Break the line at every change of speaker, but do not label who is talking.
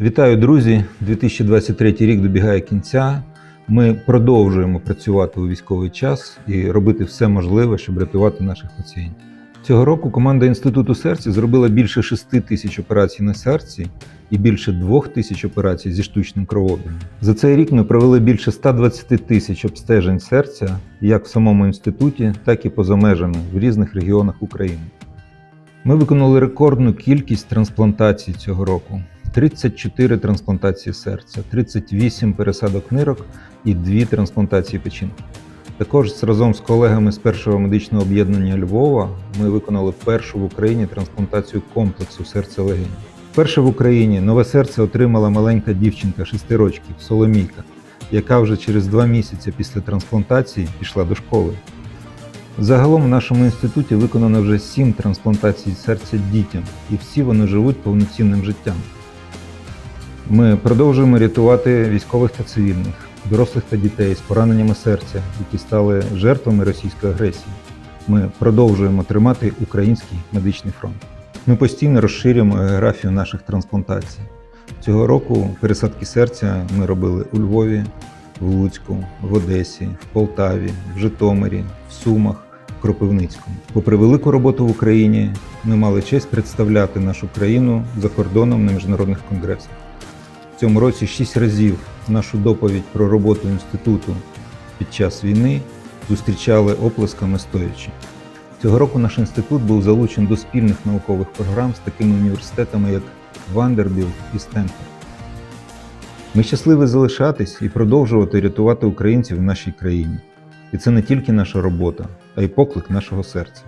Вітаю, друзі! 2023 рік добігає кінця. Ми продовжуємо працювати у військовий час і робити все можливе, щоб рятувати наших пацієнтів. Цього року команда Інституту серця зробила більше 6 тисяч операцій на серці і більше 2 тисяч операцій зі штучним кровообігом. За цей рік ми провели більше 120 тисяч обстежень серця як в самому інституті, так і поза межами в різних регіонах України. Ми виконали рекордну кількість трансплантацій цього року: 34 трансплантації серця, 38 пересадок нирок і 2 трансплантації печінки. Також разом з колегами з першого медичного об'єднання Львова ми виконали першу в Україні трансплантацію комплексу серця легень. Вперше в Україні нове серце отримала маленька дівчинка 6 років Соломійка, яка вже через два місяці після трансплантації пішла до школи. Загалом в нашому інституті виконано вже сім трансплантацій серця дітям, і всі вони живуть повноцінним життям. Ми продовжуємо рятувати військових та цивільних, дорослих та дітей з пораненнями серця, які стали жертвами російської агресії. Ми продовжуємо тримати український медичний фронт. Ми постійно розширюємо географію наших трансплантацій. Цього року пересадки серця ми робили у Львові, в Луцьку, в Одесі, в Полтаві, в Житомирі, в Сумах, в Кропивницькому. Попри велику роботу в Україні, ми мали честь представляти нашу країну за кордоном на міжнародних конгресах. Цьому році шість разів нашу доповідь про роботу інституту під час війни зустрічали оплесками стоячи. Цього року наш інститут був залучений до спільних наукових програм з такими університетами, як Вандербілт і Стенфорд. Ми щасливі залишатись і продовжувати рятувати українців в нашій країні. І це не тільки наша робота, а й поклик нашого серця.